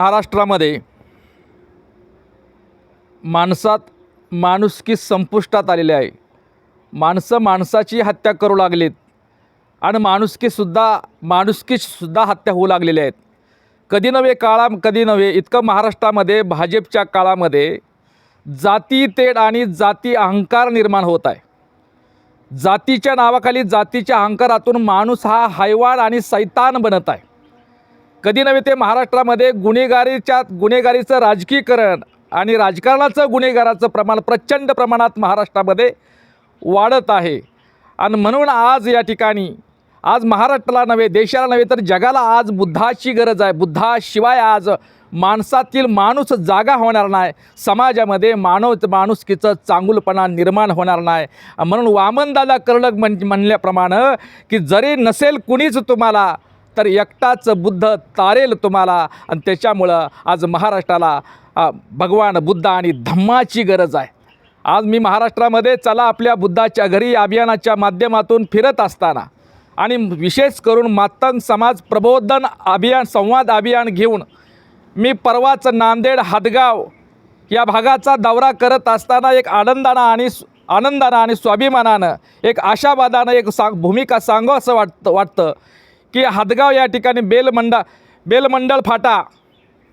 महाराष्ट्रामध्ये माणसात माणुसकी संपुष्टात आलेली आहे. माणसं माणसाची हत्या करू लागलीत आणि माणुसकीसुद्धा माणुसकीसुद्धा हत्या होऊ लागलेल्या आहेत. कधी नव्हे काळा कधी नव्हे इतकं महाराष्ट्रामध्ये भाजपच्या काळामध्ये जाती तेढ आणि जाती अहंकार निर्माण होत आहे. जातीच्या नावाखाली जातीच्या अहंकारातून माणूस हा हैवान आणि सैतान बनत आहे. कधी नव्हे ते महाराष्ट्रामध्ये गुन्हेगारीच्या गुन्हेगारीचं राजकीकरण आणि राजकारणाचं गुन्हेगाराचं प्रमाण प्रचंड प्रमाणात महाराष्ट्रामध्ये वाढत आहे. आणि म्हणून आज या ठिकाणी आज महाराष्ट्राला नव्हे देशाला नव्हे तर जगाला आज बुद्धाची गरज आहे. बुद्धाशिवाय आज माणसातील माणूस जागा होणार नाही. समाजामध्ये मानव माणुसकीचं चांगुलपणा निर्माण होणार नाही. म्हणून वामनदादा कर्णक म्हण म्हणल्याप्रमाणे की जरी नसेल कुणीच तुम्हाला तर एकटाच बुद्ध तारेल तुम्हाला. आणि त्याच्यामुळं आज महाराष्ट्राला भगवान बुद्ध आणि धम्माची गरज आहे. आज मी महाराष्ट्रामध्ये चला आपल्या बुद्धाच्या घरी अभियानाच्या माध्यमातून फिरत असताना. आणि विशेष करून मातंग समाज प्रबोधन अभियान संवाद अभियान घेऊन मी परवाच नांदेड हादगाव या भागाचा दौरा करत असताना एक आनंदानं आणि आनंदानं आणि स्वाभिमानानं एक आशावादानं एक सांग भूमिका सांगू असं वाटतं वाटतं. की हादगाव या ठिकाणी बेलमंडा बेलमंडळ फाटा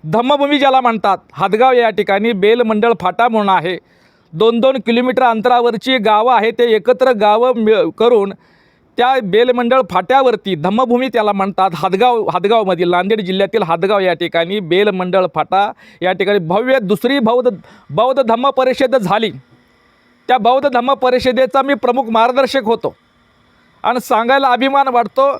धम्मभूमी ज्याला म्हणतात हादगाव या ठिकाणी बेलमंडळ फाटा म्हणून आहे. दोन दोन किलोमीटर अंतरावरची गावं आहे ते एकत्र गावं मिळ करून त्या बेलमंडळ फाट्यावरती धम्मभूमी त्याला म्हणतात हादगाव हादगावमधील नांदेड जिल्ह्यातील हादगाव या ठिकाणी बेलमंडळ फाटा या ठिकाणी भव्य दुसरी बौद्ध बौद्ध धम्म परिषद झाली. त्या बौद्ध धम्म परिषदेचा मी प्रमुख मार्गदर्शक होतो. आणि सांगायला अभिमान वाटतो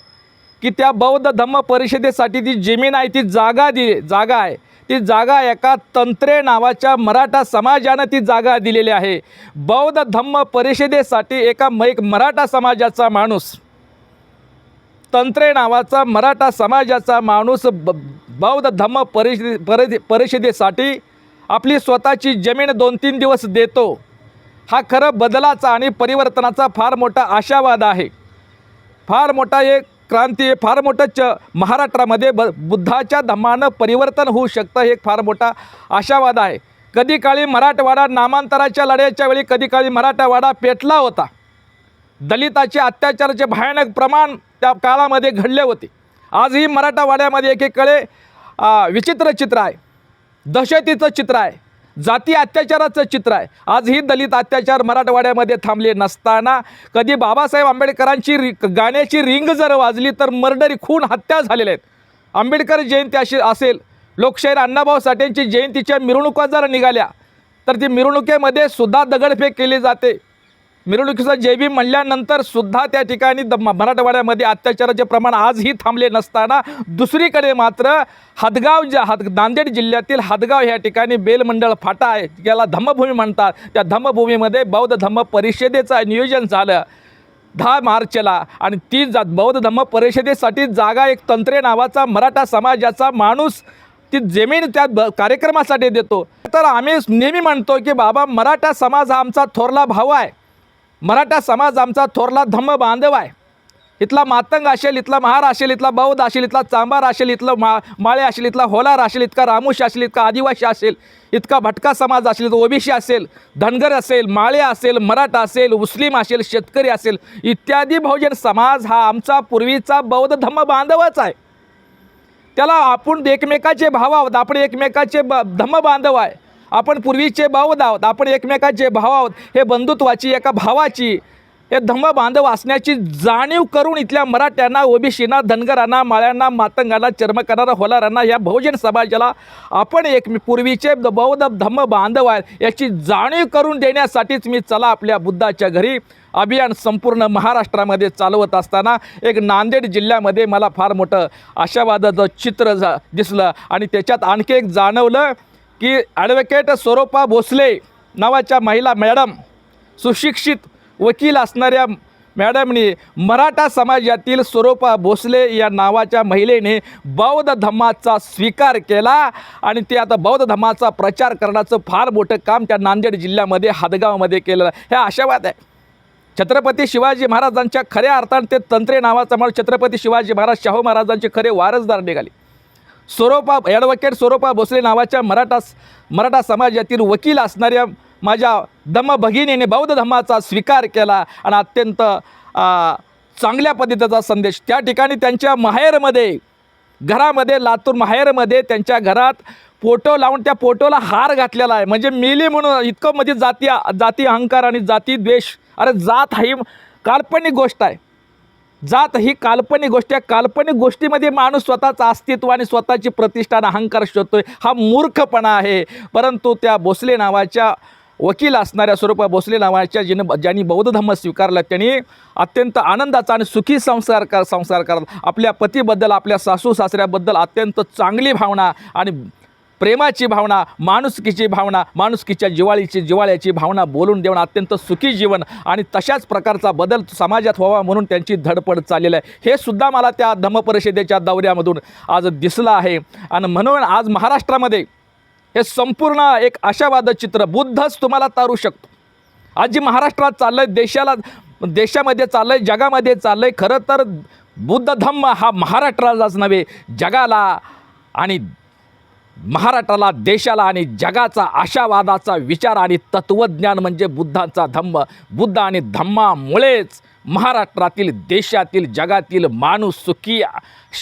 की त्या बौद्ध धम्म परिषदेसाठी ती जमीन आहे ती जागा दि जागा आहे. ती जागा एका तंत्रे नावाच्या मराठा समाजानं ती जागा दिलेली आहे. बौद्ध धम्म परिषदेसाठी एका म एक मराठा समाजाचा माणूस तंत्रे नावाचा मराठा समाजाचा माणूस ब बौद्ध धम्म परिषदे परि परिषदेसाठी आपली स्वतःची जमीन दोन तीन दिवस देतो. हा खरं बदलाचा आणि परिवर्तनाचा फार मोठा आशावाद आहे. फार मोठा एक क्रांती फार मोठं महाराष्ट्रामध्ये ब बुद्धाच्या धम्मानं परिवर्तन होऊ शकतं हे एक फार मोठा आशावाद आहे. कधी काळी मराठवाडा नामांतराच्या लढ्याच्या वेळी कधी काळी मराठवाडा पेटला होता. दलिताचे अत्याचाराचे भयानक प्रमाण त्या काळामध्ये घडले होते. आजही मराठवाड्यामध्ये एकेकडे विचित्र चित्र आहे. दहशतीचं चित्र आहे. जाती अत्याचाराचं चित्र आहे. आजही दलित अत्याचार मराठवाड्यामध्ये थांबले नसताना कधी बाबासाहेब आंबेडकरांची रि गाण्याची रिंग जर वाजली तर मर्डरी खून हत्या झालेल्या आहेत. आंबेडकर जयंती अशी असेल. लोकशाहीर अण्णाभाऊ साठेंची जयंतीच्या मिरवणुका जर निघाल्या तर ती मिरवणुकीमध्ये सुद्धा दगडफेक केली जाते. मिरवणुकीचा जयभीम म्हणल्यानंतर सुद्धा त्या ठिकाणी द मराठवाड्यामध्ये अत्याचाराचे प्रमाण आजही थांबले नसताना दुसरीकडे मात्र हदगाव ज्या हद नांदेड जिल्ह्यातील हदगाव ह्या ठिकाणी बेलमंडळ फाटा आहे. याला धम्मभूमी म्हणतात. त्या धम्मभूमीमध्ये बौद्ध धम्म परिषदेचं नियोजन झालं. दहा मार्चला आणि ती जा बौद्ध धम्म परिषदेसाठी जागा एक तंत्रे नावाचा मराठा समाजाचा माणूस ती जमीन त्या ब कार्यक्रमासाठी देतो. तर आम्ही नेहमी म्हणतो की बाबा मराठा समाज हा आमचा थोरला भाऊ आहे. मराठा समाज आमचा थोरला धम्म बांधव आहे. इथला मातंग असेल इथला महार असेल इथला बौद्ध असेल इथला चांबार असेल इथलं मा माळे असेल इथला होलार असेल इतका रामूश असेल इतका आदिवासी असेल इतका भटका समाज असेल इथं ओबीसी असेल धनगर असेल माळे असेल मराठा असेल मुस्लिम असेल शेतकरी असेल इत्यादी बहुजन समाज हा आमचा पूर्वीचा बौद्ध धम्म बांधवच आहे. त्याला आपण एकमेकाचे भाव आहोत आपण एकमेकाचे ब धम्म बांधव आहे. आपण पूर्वीचे बौद्ध आहोत आपण एकमेकाचे भाव आहोत हे बंधुत्वाची एका भावाची हे धम्म बांधव असण्याची जाणीव करून इथल्या मराठ्यांना ओबीसीना धनगरांना माळ्यांना मातंगांना चर्मकरांना होलारांना या बहुजन समाजाला आपण एक पूर्वीचे बौद्ध धम्म बांधव आहेत याची जाणीव करून देण्यासाठीच मी चला आपल्या बुद्धाच्या घरी अभियान संपूर्ण महाराष्ट्रामध्ये चालवत असताना एक नांदेड जिल्ह्यामध्ये मला फार मोठं आशावादाचं चित्र झा दिसलं आणि त्याच्यात आणखी एक जाणवलं की ॲडव्होकेट स्वरूपा भोसले नावाच्या महिला मॅडम सुशिक्षित वकील असणाऱ्या मॅडमनी मराठा समाजातील स्वरूपा भोसले या नावाच्या महिलेने बौद्ध धम्माचा स्वीकार केला आणि ते आता बौद्ध धम्माचा प्रचार करण्याचं फार मोठं काम त्या नांदेड जिल्ह्यामध्ये हादगावमध्ये केलेलं हे आशावाद आहे. छत्रपती शिवाजी महाराजांच्या खऱ्या अर्थाने ते तंत्रे नावाचा माणूस छत्रपती शिवाजी महाराज शाहू महाराजांचे खरे वारसदार निघाले. स्वरूपा ॲडव्होकेट स्वरूपा भोसले नावाच्या मराठा मराठा समाजातील वकील असणाऱ्या माझ्या धम्म भगिनीने बौद्ध धम्माचा स्वीकार केला आणि अत्यंत चांगल्या पद्धतीचा संदेश. त्या ठिकाणी त्यांच्या माहेरमध्ये घरामध्ये लातूर माहेरमध्ये त्यांच्या घरात फोटो लावून त्या फोटोला हार घातलेला आहे. म्हणजे मिली म्हणून इतकं म्हणजे जाती जाती अहंकार आणि जाती द्वेष. अरे जात ही काल्पनिक गोष्ट आहे. जात ही काल्पनिक गोष्ट आहे. काल्पनिक गोष्टीमध्ये माणूस स्वतःचं अस्तित्व आणि स्वतःची प्रतिष्ठा आणि अहंकार शोधतोय. हा मूर्खपणा आहे. परंतु त्या भोसले नावाच्या वकील असणाऱ्या स्वरूपा भोसले नावाच्या जिनं ज्यांनी बौद्ध धर्म स्वीकारला त्यांनी अत्यंत आनंदाचा आणि सुखी संस्कार कर संसार करत आपल्या पतीबद्दल आपल्या सासू सासऱ्याबद्दल अत्यंत चांगली भावना आणि प्रेमाची भावना माणुसकीची भावना माणुसकीच्या जिवाळीची जिवाळ्याची भावना बोलून देऊन अत्यंत सुखी जीवन आणि तशाच प्रकारचा बदल समाजात व्हावा म्हणून त्यांची धडपड चाललेली आहे. हे सुद्धा मला त्या धम्मपरिषदेच्या दौऱ्यामधून आज दिसलं आहे. आणि म्हणून आज महाराष्ट्रामध्ये हे संपूर्ण एक आशावाद चित्र बुद्धच तुम्हाला तारू शकतो. आज जी महाराष्ट्रात चाललं आहे देशाला देशामध्ये चाललं आहे जगामध्ये चाललं आहे खरं तर बुद्ध धम्म हा महाराष्ट्रालाच नव्हे जगाला आणि महाराष्ट्राला देशाला आणि जगाचा आशावादाचा विचार आणि तत्त्वज्ञान म्हणजे बुद्धांचा धम्म. बुद्ध आणि धम्मामुळेच महाराष्ट्रातील देशातील जगातील माणूस सुखी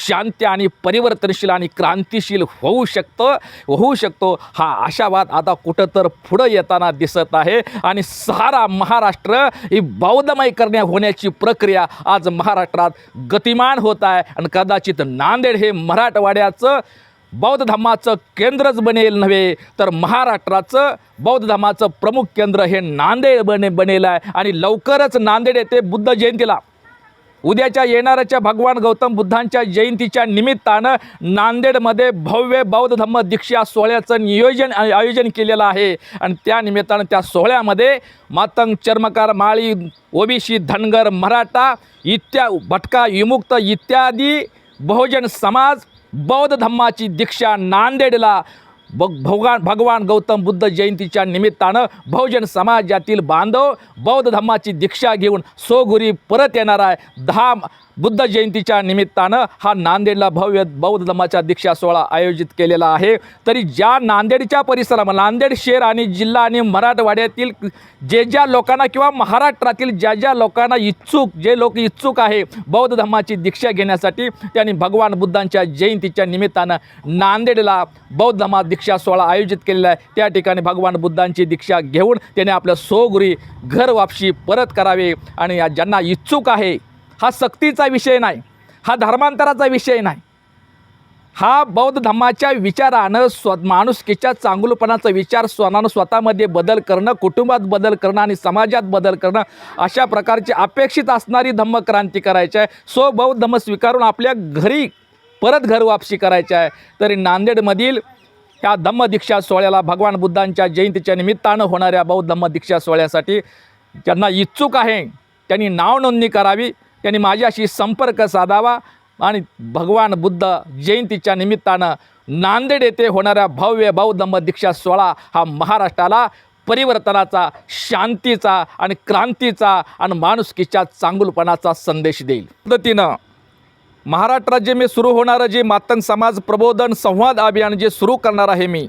शांती आणि परिवर्तनशील आणि क्रांतिशील होऊ शकतं होऊ शकतो. हा आशावाद आता कुठं तर पुढं येताना दिसत आहे आणि सारा महाराष्ट्र ही बौद्धमय करण्या होण्याची प्रक्रिया आज महाराष्ट्रात गतिमान होत आहे. आणि कदाचित नांदेड हे मराठवाड्याचं बौद्ध धर्माचं केंद्रच बनेल नव्हे तर महाराष्ट्राचं बौद्ध धर्माचं प्रमुख केंद्र हे नांदेड बने बनेल आहे. आणि लवकरच नांदेड येथे बुद्ध जयंतीला. उद्याच्या येणाऱ्याच्या भगवान गौतम बुद्धांच्या जयंतीच्या निमित्तानं नांदेडमध्ये भव्य बौद्ध धम्म दीक्षा सोहळ्याचं नियोजन आयोजन केलेलं आहे. आणि त्या निमित्तानं त्या सोहळ्यामध्ये मातंग चर्मकार माळी ओबीसी धनगर मराठा इत्या भटका विमुक्त इत्यादी बहुजन समाज बौद्ध धम्माची दीक्षा नांदेडला. ब भगवान भगवान गौतम बुद्ध जयंतीच्या निमित्तानं बहुजन समाजातील बांधव बौद्ध धम्माची दीक्षा घेऊन सोगुरी परत येणार आहे. दहा बुद्ध जयंतीच्या निमित्तानं हा नांदेडला भव्य बौद्ध धर्माचा दीक्षा सोहळा आयोजित केलेला आहे. तरी ज्या नांदेडच्या परिसरामध्ये नांदेड शहर आणि जिल्हा आणि मराठवाड्यातील जे ज्या लोकांना किंवा महाराष्ट्रातील ज्या ज्या लोकांना इच्छुक जे लोक इच्छुक आहे बौद्ध धर्माची दीक्षा घेण्यासाठी त्यांनी भगवान बुद्धांच्या जयंतीच्या निमित्तानं नांदेडला बौद्ध धर्मा दीक्षा सोहळा आयोजित केलेला आहे. त्या ठिकाणी भगवान बुद्धांची दीक्षा घेऊन त्याने आपल्या सोगुरी घर वापशी परत करावे आणि या ज्यांना इच्छुक आहे हा सक्तीचा विषय नाही हा धर्मांतराचा विषय नाही. हा बौद्ध धर्माच्या विचारानं स्व माणुसकीच्या चांगुलपणाचा विचार स्वनानं स्वतःमध्ये बदल करणं कुटुंबात बदल करणं आणि समाजात बदल करणं अशा प्रकारची अपेक्षित असणारी धम्मक्रांती करायची आहे. सो बौद्ध धम्म स्वीकारून आपल्या घरी परत घर वापसी करायची आहे. तरी नांदेडमधील ह्या धम्मदीक्षा सोहळ्याला भगवान बुद्धांच्या जयंतीच्या निमित्तानं होणाऱ्या बौद्ध धम्मदीक्षा सोहळ्यासाठी ज्यांना इच्छुक आहे त्यांनी नाव नोंदणी करावी. त्यांनी माझ्याशी संपर्क साधावा आणि भगवान बुद्ध जयंतीच्या निमित्तानं नांदेड येथे होणाऱ्या भव्य बौद्ध दीक्षा सोहळा हा महाराष्ट्राला परिवर्तनाचा शांतीचा आणि क्रांतीचा आणि माणुसकीच्या चांगुलपणाचा संदेश देईल. पद्धतीनं महाराष्ट्र राज्य मी सुरू होणारं जे मातंग समाज प्रबोधन संवाद अभियान जे सुरू करणार आहे मी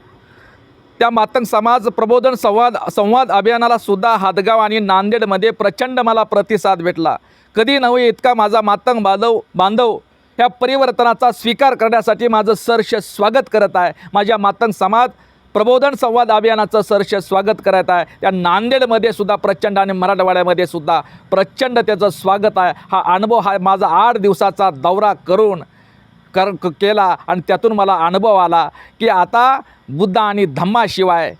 त्या मातंग समाज प्रबोधन संवाद संवाद अभियानाला सुद्धा हादगाव आणि नांदेडमध्ये प्रचंड मला प्रतिसाद भेटला. कधी नव्हे इतका माझा मातंग बांधव बांधव. ह्या परिवर्तनाचा स्वीकार करण्यासाठी माझं सरश स्वागत करत आहे. माझ्या मातंग समाज प्रबोधन संवाद अभियानाचं सरश स्वागत करत आहे. त्या नांदेडमध्ये सुद्धा प्रचंड आणि मराठवाड्यामध्ये सुद्धा प्रचंड त्याचं स्वागत आहे. हा अनुभव हा माझा आठ दिवसाचा दौरा करून कर क- केला आणि त्यातून मला अनुभव आला की आता बुद्ध आणि धम्माशिवाय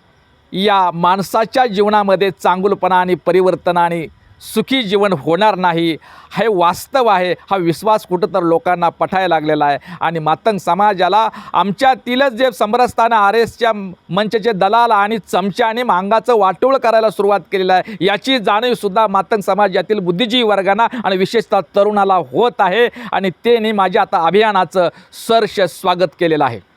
या माणसाच्या जीवनामध्ये चांगुलपणा आणि परिवर्तन आणि सुखी जीवन होणार नाही. हे वास्तव आहे. हा विश्वास कुठं तर लोकांना पठायला लागलेला आहे. आणि मातंग समाजाला आमच्यातीलच जे समरस्थानं आर एसच्या मंचचे दलाल आणि चमच्या आणि मांगाचं वाटोळ करायला सुरुवात केलेलं आहे. याची जाणीवसुद्धा मातंग समाजातील बुद्धिजीवी वर्गांना आणि विशेषतः तरुणाला होत आहे. आणि ते माझ्या आता अभियानाचं सरश स्वागत केलेलं आहे.